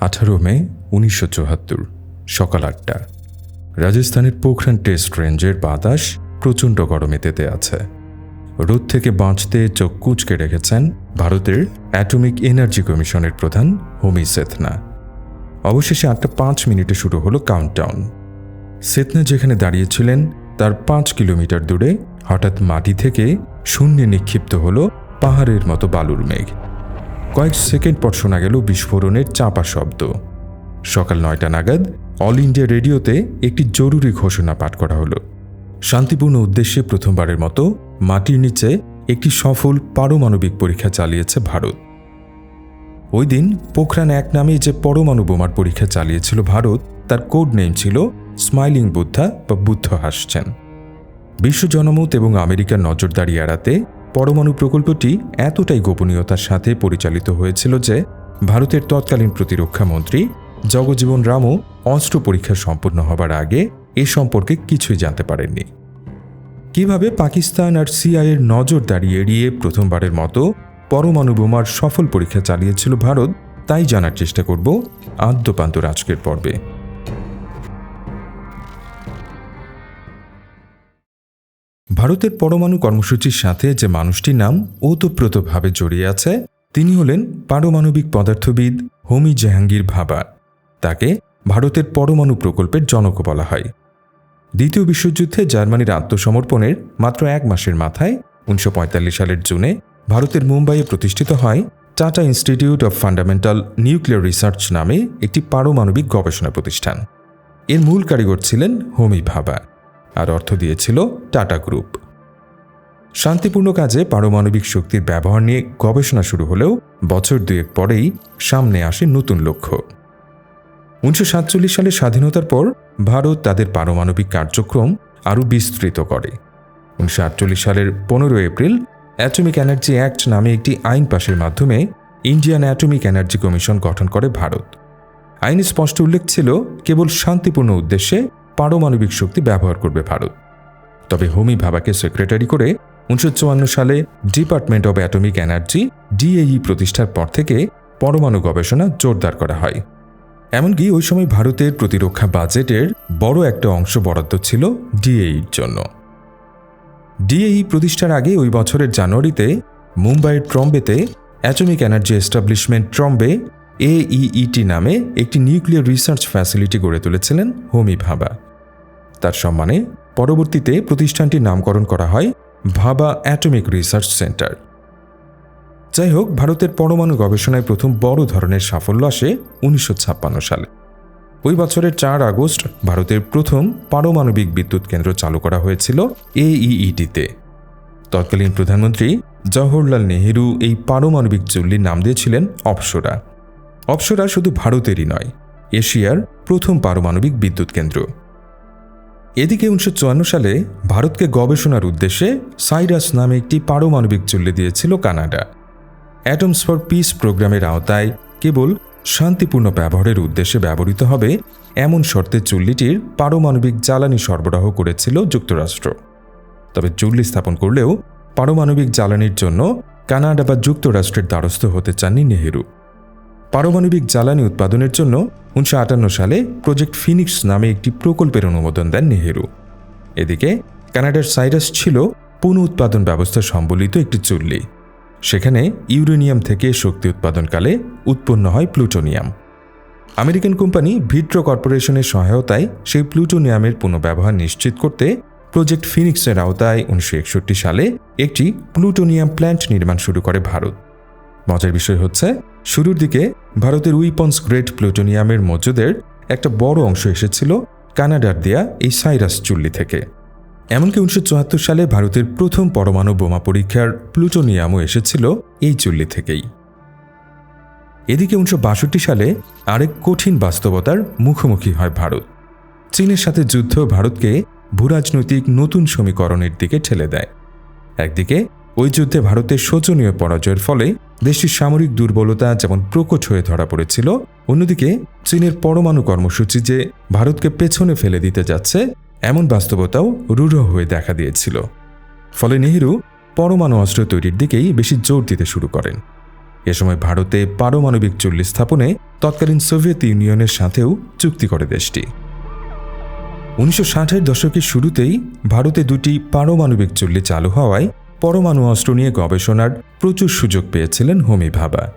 আঠারো মে উনিশশো চুয়াত্তর, সকাল আটটা। রাজস্থানের পোখরান টেস্ট রেঞ্জের বাতাস প্রচণ্ড গরমে তেতে আছে। রোদ থেকে বাঁচতে চোখ কুচকে রেখেছেন ভারতের অ্যাটমিক এনার্জি কমিশনের প্রধান হোমি সেথনা। অবশেষে আটটা পাঁচ মিনিটে শুরু হলো কাউন্টডাউন। সেতনা যেখানে দাঁড়িয়েছিলেন, তার পাঁচ কিলোমিটার দূরে হঠাৎ মাটি থেকে শূন্যে নিক্ষিপ্ত হলো পাহাড়ের মতো বালুর মেঘ। কয়েক সেকেন্ড পর শোনা গেল বিস্ফোরণের চাপা শব্দ। সকাল নয়টা নাগাদ অল ইন্ডিয়া রেডিওতে একটি জরুরি ঘোষণা পাঠ করা হলো। শান্তিপূর্ণ উদ্দেশ্যে প্রথমবারের মতো মাটির নিচে একটি সফল পারমাণবিক পরীক্ষা চালিয়েছে ভারত। ওই দিন পোখরান এক নামে যে পরমাণু বোমার পরীক্ষা চালিয়েছিল ভারত, তার কোড নেম ছিল স্মাইলিং বুদ্ধা বা বুদ্ধ হাসছেন। বিশ্ব জনমত এবং আমেরিকার নজরদারি এড়াতে পরমাণু প্রকল্পটি এতটাই গোপনীয়তার সাথে পরিচালিত হয়েছিল যে ভারতের তৎকালীন প্রতিরক্ষা মন্ত্রী জগজীবন রামও অস্ত্র পরীক্ষা সম্পূর্ণ হবার আগে এ সম্পর্কে কিছুই জানতে পারেননি। কীভাবে পাকিস্তান আর সিআইয়ের নজরদারি এড়িয়ে প্রথমবারের মতো পরমাণু বোমার সফল পরীক্ষা চালিয়েছিল ভারত, তাই জানার চেষ্টা করব আদ্যপান্ত আজকের পর্বে। ভারতের পরমাণু কর্মসূচির সাথে যে মানুষটির নাম ওতপ্রোতভাবে জড়িয়ে আছে, তিনি হলেন পারমাণবিক পদার্থবিদ হোমি জাহাঙ্গীর ভাবা। তাকে ভারতের পরমাণু প্রকল্পের জনক বলা হয়। দ্বিতীয় বিশ্বযুদ্ধে জার্মানির আত্মসমর্পণের মাত্র এক মাসের মাথায় উনিশশো পঁয়তাল্লিশ সালের জুনে ভারতের মুম্বাইয়ে প্রতিষ্ঠিত হয় Tata institute of fundamental nuclear research নামে একটি পারমাণবিক গবেষণা প্রতিষ্ঠান। এর মূল কারিগর ছিলেন হোমি ভাবা। আর অর্থ দিয়েছিল টাটা গ্রুপ। শান্তিপূর্ণ কাজে পারমাণবিক শক্তির ব্যবহার নিয়ে গবেষণা শুরু হলেও বছর দুয়েক পরেই সামনে আসে নতুন লক্ষ্য। উনিশশো সালে স্বাধীনতার পর ভারত তাদের পারমাণবিক কার্যক্রম আরও বিস্তৃত করে। উনিশশো আটচল্লিশ সালের পনেরো এপ্রিল অ্যাটমিক এনার্জি অ্যাক্ট নামে একটি আইন পাশের মাধ্যমে ইন্ডিয়ান অ্যাটমিক এনার্জি কমিশন গঠন করে ভারত। আইনে স্পষ্ট উল্লেখ ছিল কেবল শান্তিপূর্ণ উদ্দেশ্যে পারমাণবিক শক্তি ব্যবহার করবে ভারত। তবে হোমি ভাবাকে সেক্রেটারি করে উনিশশো চুয়ান্ন সালে department of atomic energy, DAE প্রতিষ্ঠার পর থেকে পরমাণু গবেষণা জোরদার করা হয়। এমনকি ওই সময় ভারতের প্রতিরক্ষা বাজেটের বড় একটা অংশ বরাদ্দ ছিল ডিএইর জন্য। ডিএই প্রতিষ্ঠার আগে ওই বছরের জানুয়ারিতে মুম্বাইয়ের ট্রম্বেতে atomic energy establishment Trombay AEET নামে একটি নিউক্লিয়ার রিসার্চ ফ্যাসিলিটি গড়ে তুলেছিলেন হোমি ভাবা। তার সম্মানে পরবর্তীতে প্রতিষ্ঠানটির নামকরণ করা হয় ভাবা অ্যাটমিক রিসার্চ সেন্টার। যাই হোক, ভারতের পরমাণু গবেষণায় প্রথম বড় ধরনের সাফল্য আসে উনিশশো ছাপ্পান্ন সালে। ওই বছরের চার আগস্ট ভারতের প্রথম পারমাণবিক বিদ্যুৎ কেন্দ্র চালু করা হয়েছিল এইইটিতে তৎকালীন প্রধানমন্ত্রী জওহরলাল নেহেরু এই পারমাণবিক চুল্লির নাম দিয়েছিলেন অপসরা। অপসরা শুধু ভারতেরই নয়, এশিয়ার প্রথম পারমাণবিক বিদ্যুৎ কেন্দ্র। এদিকে উনিশশো চুয়ান্ন সালে ভারতকে গবেষণার উদ্দেশ্যে সাইরাস নামে একটি পারমাণবিক চুল্লি দিয়েছিল কানাডা। অ্যাটমস ফর পিস প্রোগ্রামের আওতায় কেবল শান্তিপূর্ণ ব্যবহারের উদ্দেশ্যে ব্যবহৃত হবে এমন শর্তে চুল্লিটির পারমাণবিক জ্বালানি সরবরাহ করেছিল যুক্তরাষ্ট্র। তবে চুল্লি স্থাপন করলেও পারমাণবিক জ্বালানির জন্য কানাডা বা যুক্তরাষ্ট্রের দ্বারস্থ হতে চাননি নেহেরু। পারমাণবিক জ্বালানি উৎপাদনের জন্য উনিশশো আটান্ন সালে প্রজেক্ট ফিনিক্স নামে একটি প্রকল্পের অনুমোদন দেন নেহেরু। এদিকে কানাডার সাইরাস ছিল পুনঃ উৎপাদন ব্যবস্থা সম্বলিত একটি চুল্লি। সেখানে ইউরেনিয়াম থেকে শক্তি উৎপাদনকালে উৎপন্ন হয় প্লুটোনিয়াম। আমেরিকান কোম্পানি ভিট্রো কর্পোরেশনের সহায়তায় সেই প্লুটোনিয়ামের পুনঃব্যবহার নিশ্চিত করতে প্রজেক্ট ফিনিক্সের আওতায় উনিশশো একষট্টি সালে একটি প্লুটোনিয়াম প্ল্যান্ট নির্মাণ শুরু করে ভারত। মজার বিষয় হচ্ছে শুরুর দিকে ভারতের উইপন্স গ্রেট প্লুটোনিয়ামের মজুদের একটা বড় অংশ এসেছিল কানাডার দেয়া এই সাইরাস চুল্লি থেকে। এমনকি উনিশশো চুয়াত্তর সালে ভারতের প্রথম পরমাণু বোমা পরীক্ষার প্লুটোনিয়ামও এসেছিল এই চুল্লি থেকেই। এদিকে উনিশশো বাষট্টি সালে আরেক কঠিন বাস্তবতার মুখোমুখি হয় ভারত। চীনের সাথে যুদ্ধ ভারতকে ভূরাজনৈতিক নতুন সমীকরণের দিকে ঠেলে দেয়। একদিকে ওই যুদ্ধে ভারতের শোচনীয় পরাজয়ের ফলে দেশটির সামরিক দুর্বলতা যেমন প্রকট হয়ে ধরা পড়েছিল, অন্যদিকে চীনের পরমাণু কর্মসূচি যে ভারতকে পেছনে ফেলে দিতে যাচ্ছে, এমন বাস্তবতাও রূঢ় হয়ে দেখা দিয়েছিল। ফলে নেহেরু পরমাণু অস্ত্র তৈরির দিকেই বেশি জোর দিতে শুরু করেন। এ সময় ভারতে পারমাণবিক চুল্লি স্থাপনে তৎকালীন সোভিয়েত ইউনিয়নের সাথেও চুক্তি করে দেশটি। উনিশশো ষাটের দশকের শুরুতেই ভারতে দুটি পারমাণবিক চুল্লি চালু হওয়ায় পরমাণু অস্ত্র নিয়ে গবেষণার প্রচুর সুযোগ পেয়েছিলেন হোমি ভাবা।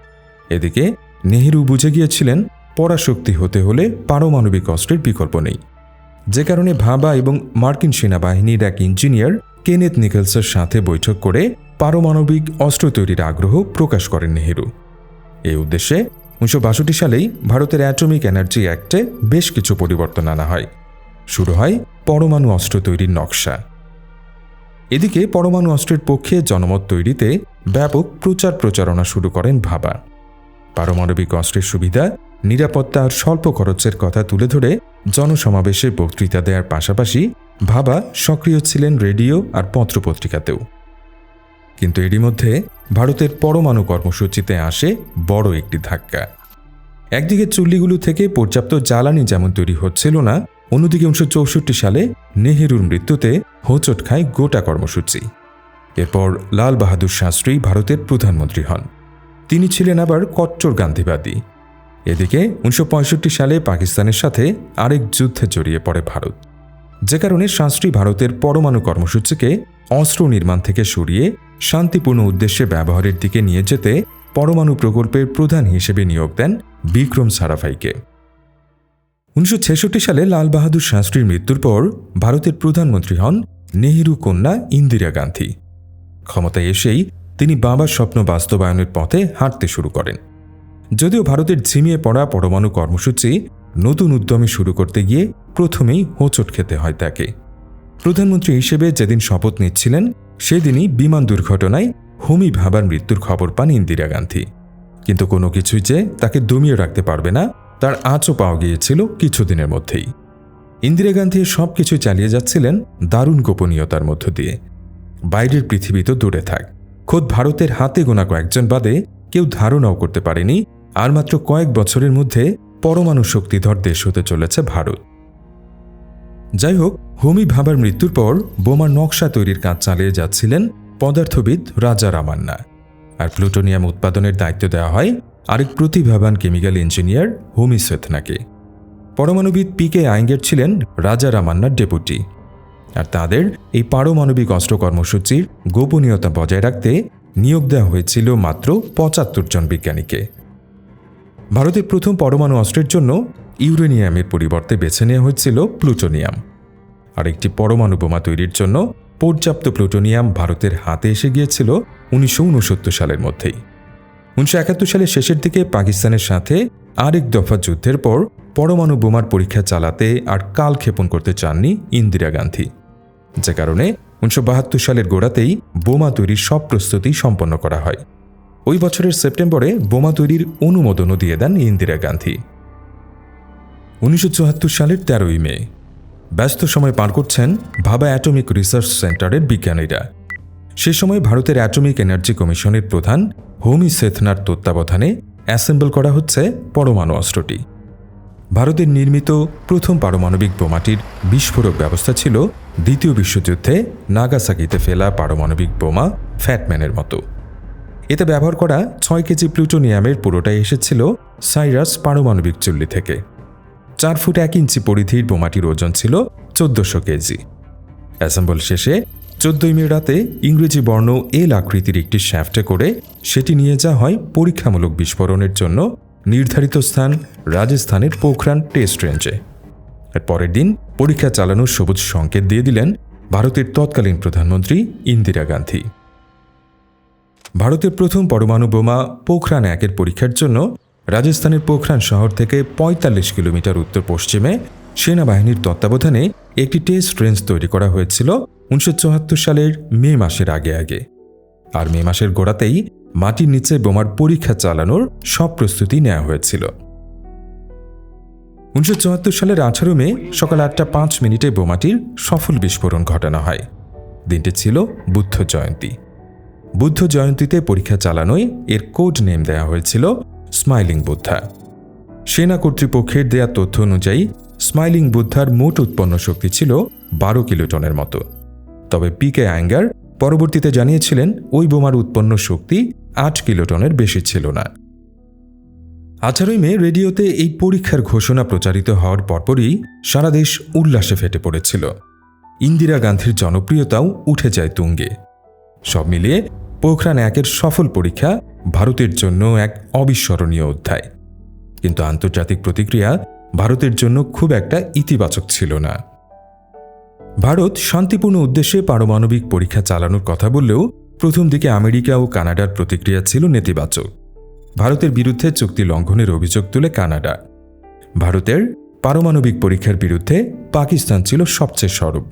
এদিকে নেহেরু বুঝে গিয়েছিলেন, পরাশক্তি হতে হলে পারমাণবিক অস্ত্রের বিকল্প নেই। যে কারণে ভাবা এবং মার্কিন সেনাবাহিনীর এক ইঞ্জিনিয়ার কেনেথ নিকেলসের সাথে বৈঠক করে পারমাণবিক অস্ত্র তৈরির আগ্রহ প্রকাশ করেন নেহেরু। এই উদ্দেশ্যে উনিশশো বাষট্টি সালেই ভারতের অ্যাটমিক এনার্জি অ্যাক্টে বেশ কিছু পরিবর্তন আনা হয়। শুরু হয় পরমাণু অস্ত্র তৈরির নকশা। এদিকে পরমাণু অস্ত্রের পক্ষে জনমত তৈরিতে ব্যাপক প্রচার প্রচারণা শুরু করেন ভাবা। পারমাণবিক অস্ত্রের সুবিধা, নিরাপত্তা আর স্বল্প খরচের কথা তুলে ধরে জনসমাবেশে বক্তৃতা দেওয়ার পাশাপাশি ভাবা সক্রিয় ছিলেন রেডিও আর পত্রপত্রিকাতেও। কিন্তু এরই মধ্যে ভারতের পরমাণু কর্মসূচিতে আসে বড় একটি ধাক্কা। একদিকে চুল্লিগুলো থেকে পর্যাপ্ত জ্বালানি যেমন তৈরি হচ্ছিল না অন্যদিকে উনিশশো চৌষট্টি সালে নেহেরুর মৃত্যুতে হোঁচট খায় গোটা কর্মসূচি। এরপর লাল বাহাদুর শাস্ত্রী ভারতের প্রধানমন্ত্রী হন। তিনি ছিলেন আবার কট্টর গান্ধীবাদী। এদিকে উনিশশো পঁয়ষট্টি সালে পাকিস্তানের সাথে আরেক যুদ্ধে জড়িয়ে পড়ে ভারত। যে কারণে শাস্ত্রী ভারতের পরমাণু কর্মসূচিকে অস্ত্র নির্মাণ থেকে সরিয়ে শান্তিপূর্ণ উদ্দেশ্যে ব্যবহারের দিকে নিয়ে যেতে পরমাণু প্রকল্পের প্রধান হিসেবে নিয়োগ দেন বিক্রম সারাভাইকে। উনিশশো ছেষট্টি সালে লাল বাহাদুর শাস্ত্রীর মৃত্যুর পর ভারতের প্রধানমন্ত্রী হন নেহেরু কন্যা ইন্দিরা গান্ধী। ক্ষমতায় এসেই তিনি বাবার স্বপ্ন বাস্তবায়নের পথে হাঁটতে শুরু করেন। যদিও ভারতের ঝিমিয়ে পড়া পরমাণু কর্মসূচি নতুন উদ্যমে শুরু করতে গিয়ে প্রথমেই হোঁচট খেতে হয় তাকে। প্রধানমন্ত্রী হিসেবে যেদিন শপথ নিচ্ছিলেন, সেদিনই বিমান দুর্ঘটনায় হোমি ভাবার মৃত্যুর খবর পান ইন্দিরা গান্ধী। কিন্তু কোনো কিছুই যে তাকে দমিয়ে রাখতে পারবে না তার আঁচও পাওয়া গিয়েছিল কিছুদিনের মধ্যেই। ইন্দিরা গান্ধী সব কিছু চালিয়ে যাচ্ছিলেন দারুণ গোপনীয়তার মধ্য দিয়ে। বাইরের পৃথিবী তো দূরে থাক। খোদ ভারতের হাতে গোনা কয়েকজন বাদে কেউ ধারণাও করতে পারেনি আর মাত্র কয়েক বছরের মধ্যে পরমাণু শক্তিধর দেশ হতে চলেছে ভারত। যাই হোক, হোমি ভাবার মৃত্যুর পর বোমার নকশা তৈরির কাজ চালিয়ে যাচ্ছিলেন পদার্থবিদ রাজা রামান্না। আর প্লুটোনিয়াম উৎপাদনের দায়িত্ব দেওয়া হয় আরেক প্রতিভাবান কেমিক্যাল ইঞ্জিনিয়ার হোমি সেথনাকে পরমাণুবিদ পি কে আয়েঙ্গের ছিলেন রাজা রামান্নার ডেপুটি। আর তাদের এই পারমাণবিক অস্ত্র কর্মসূচির গোপনীয়তা বজায় রাখতে নিয়োগ দেওয়া হয়েছিল মাত্র পঁচাত্তর জন বিজ্ঞানীকে। ভারতের প্রথম পরমাণু অস্ত্রের জন্য ইউরেনিয়ামের পরিবর্তে বেছে নেওয়া হয়েছিল প্লুটোনিয়াম। আর একটি পরমাণু বোমা তৈরির জন্য পর্যাপ্ত প্লুটোনিয়াম ভারতের হাতে এসে গিয়েছিল উনিশশো উনসত্তর সালের মধ্যেই। উনিশশো একাত্তর সালের শেষের দিকে পাকিস্তানের সাথে আরেক দফা যুদ্ধের পর পরমাণু বোমার পরীক্ষা চালাতে আর কাল ক্ষেপণ করতে চাননি ইন্দিরা গান্ধী। যে কারণে উনিশশো বাহাত্তর সালের গোড়াতেই বোমা তৈরির সব প্রস্তুতি সম্পন্ন করা হয়। ওই বছরের সেপ্টেম্বরে বোমা তৈরির অনুমোদনও দিয়ে দেন ইন্দিরা গান্ধী। উনিশশো চুয়াত্তর সালের তেরোই মে, ব্যস্ত সময় পার করছেন ভাবা অ্যাটমিক রিসার্চ সেন্টারের বিজ্ঞানীরা। সে সময় ভারতের অ্যাটমিক এনার্জি কমিশনের প্রধান হোমি সেথনার তত্ত্বাবধানে অ্যাসেম্বল করা হচ্ছে পরমাণু অস্ত্রটি। ভারতের নির্মিত প্রথম পারমাণবিক বোমাটির বিস্ফোরক ব্যবস্থা ছিল দ্বিতীয় বিশ্বযুদ্ধে নাগাসাকিতে ফেলা পারমাণবিক বোমা ফ্যাটম্যানের মতো। এতে ব্যবহার করা ছয় কেজি প্লুটোনিয়ামের পুরোটাই এসেছিল সাইরাস পারমাণবিক চুল্লি থেকে। চার ফুট এক ইঞ্চি পরিধির বোমাটির ওজন ছিল চোদ্দশো কেজি। অ্যাসেম্বল শেষে চোদ্দই মে রাতে ইংরেজি বর্ণ এল আকৃতির একটি শ্যাফটে করে সেটি নিয়ে যাওয়া হয় পরীক্ষামূলক বিস্ফোরণের জন্য নির্ধারিত স্থান রাজস্থানের পোখরান টেস্ট রেঞ্জে। আর পরের দিন পরীক্ষা চালানোর সবুজ সংকেত দিয়ে দিলেন ভারতের তৎকালীন প্রধানমন্ত্রী ইন্দিরা গান্ধী। ভারতের প্রথম পরমাণু বোমা পোখরান একের পরীক্ষার জন্য রাজস্থানের পোখরান শহর থেকে ৪৫ কিলোমিটার উত্তর পশ্চিমে সেনাবাহিনীর তত্ত্বাবধানে একটি টেস্ট রেঞ্জ তৈরি করা হয়েছিল উনিশশো চুয়াত্তর সালের মে মাসের আগে আগে। আর মে মাসের গোড়াতেই মাটির নিচে বোমার পরীক্ষা চালানোর সব প্রস্তুতি নেওয়া হয়েছিল। উনিশশো সালের আঠারো মে সকাল আটটা পাঁচ মিনিটে বোমাটির সফল বিস্ফোরণ ঘটানো হয়। দিনটি ছিল বুদ্ধ জয়ন্তী। বুদ্ধ জয়ন্তীতে পরীক্ষা চালানোয় এর কোড নেম দেওয়া হয়েছিল স্মাইলিং বুদ্ধা। সেনা কর্তৃপক্ষের দেয়া তথ্য অনুযায়ী স্মাইলিং বুদ্ধার মোট উৎপন্ন শক্তি ছিল বারো কিলোটনের মতো। তবে পি কে অ্যাঙ্গার পরবর্তীতে জানিয়েছিলেন, ওই বোমার উৎপন্ন শক্তি আট কিলোটনের বেশি ছিল না। আঠারোই মে রেডিওতে এই পরীক্ষার ঘোষণা প্রচারিত হওয়ার পরপরই সারা দেশ উল্লাসে ফেটে পড়েছিল। ইন্দিরা গান্ধীর জনপ্রিয়তাও উঠে যায় তুঙ্গে। সব মিলিয়ে পোখরান একের সফল পরীক্ষা ভারতের জন্য এক অবিস্মরণীয় অধ্যায়। কিন্তু আন্তর্জাতিক প্রতিক্রিয়া ভারতের জন্য খুব একটা ইতিবাচক ছিল না। ভারত শান্তিপূর্ণ উদ্দেশ্যে পারমাণবিক পরীক্ষা চালানোর কথা বললেও প্রথম দিকে আমেরিকা ও কানাডার প্রতিক্রিয়া ছিল নেতিবাচক। ভারতের বিরুদ্ধে চুক্তি লঙ্ঘনের অভিযোগ তুলে কানাডা। ভারতের পারমাণবিক পরীক্ষার বিরুদ্ধে পাকিস্তান ছিল সবচেয়ে সরব।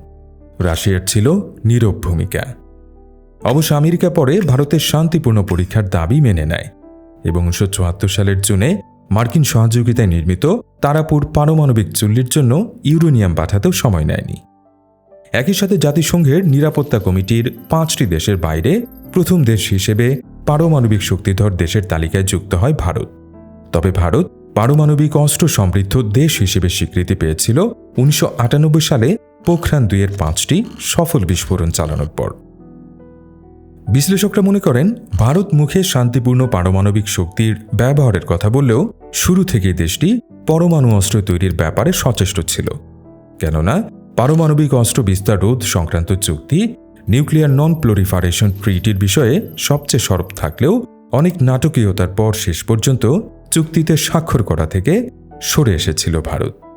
রাশিয়ার ছিল নীরব ভূমিকা। অবশ্য আমেরিকা পরে ভারতের শান্তিপূর্ণ পরীক্ষার দাবি মেনে নেয় এবং উনিশশো চুয়াত্তর সালের জুনে মার্কিন সহযোগিতায় নির্মিত তারাপুর পারমাণবিক চুল্লির জন্য ইউরেনিয়াম পাঠাতেও সময় নেয়নি। একই সাথে জাতিসংঘের নিরাপত্তা কমিটির পাঁচটি দেশের বাইরে প্রথম দেশ হিসেবে পারমাণবিক শক্তিধর দেশের তালিকায় যুক্ত হয় ভারত। তবে ভারত পারমাণবিক অস্ত্র সমৃদ্ধ দেশ হিসেবে স্বীকৃতি পেয়েছিল উনিশশো আটানব্বই সালে পোখরান দুইয়ের পাঁচটি সফল বিস্ফোরণ চালানোর পর। বিশ্লেষকরা মনে করেন, ভারত মুখে শান্তিপূর্ণ পারমাণবিক শক্তির ব্যবহারের কথা বললেও শুরু থেকেই দেশটি পরমাণু অস্ত্র তৈরির ব্যাপারে সচেষ্ট ছিল। কেননা পারমাণবিক অস্ত্র বিস্তার রোধ সংক্রান্ত চুক্তি, নিউক্লিয়ার নন প্লোরিফারেশন ট্রিটির বিষয়ে সবচেয়ে সরব থাকলেও অনেক নাটকীয়তার পর শেষ পর্যন্ত চুক্তিতে স্বাক্ষর করা থেকে সরে এসেছিল ভারত।